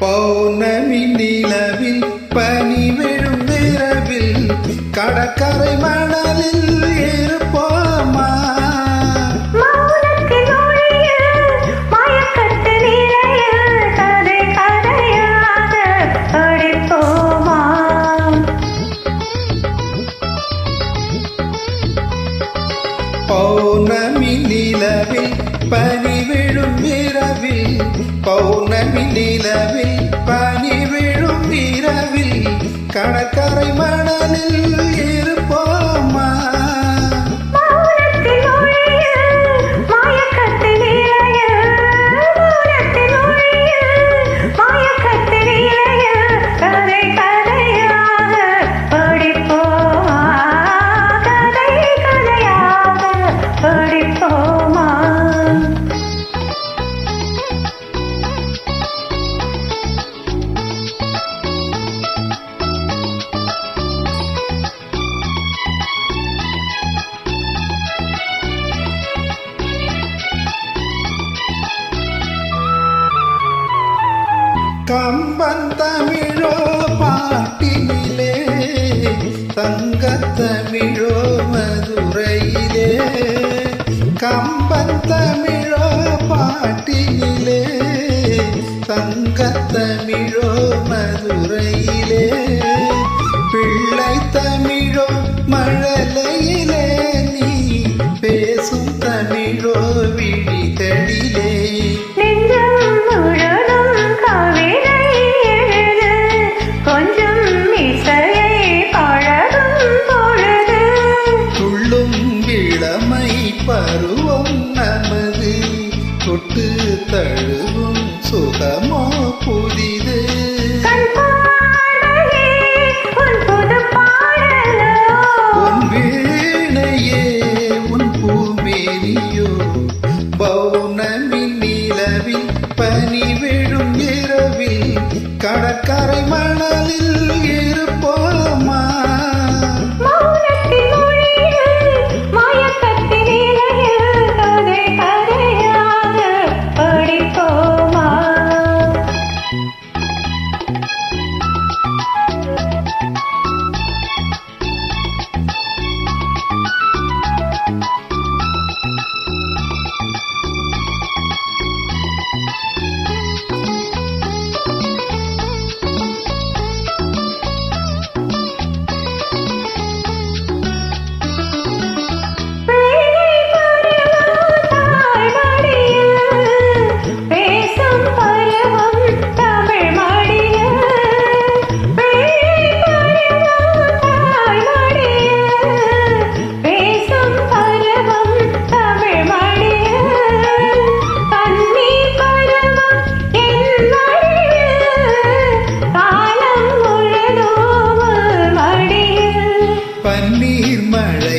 பௌர்ணமி நிலவில் பனி விழும் நிலவில் கடற்கரை மணலில் இருப்போமா? பௌர்ணமி நிலவில் பனி விழும் இரவில் பௌர்ணமி நிலவில் பனி விழும் இரவில் கடற்கரை மணலில் கம்பன் தமிழோ பாட்டினிலே தங்க தமிழோ மதுரையிலே. கம்பன் தமிழோ பாட்டினிலே தங்க தமிழோ மதுரையிலே. பிள்ளை தமிழோ மழலை தொட்டு தழுவும் சுகமா? பன்னீர் மழை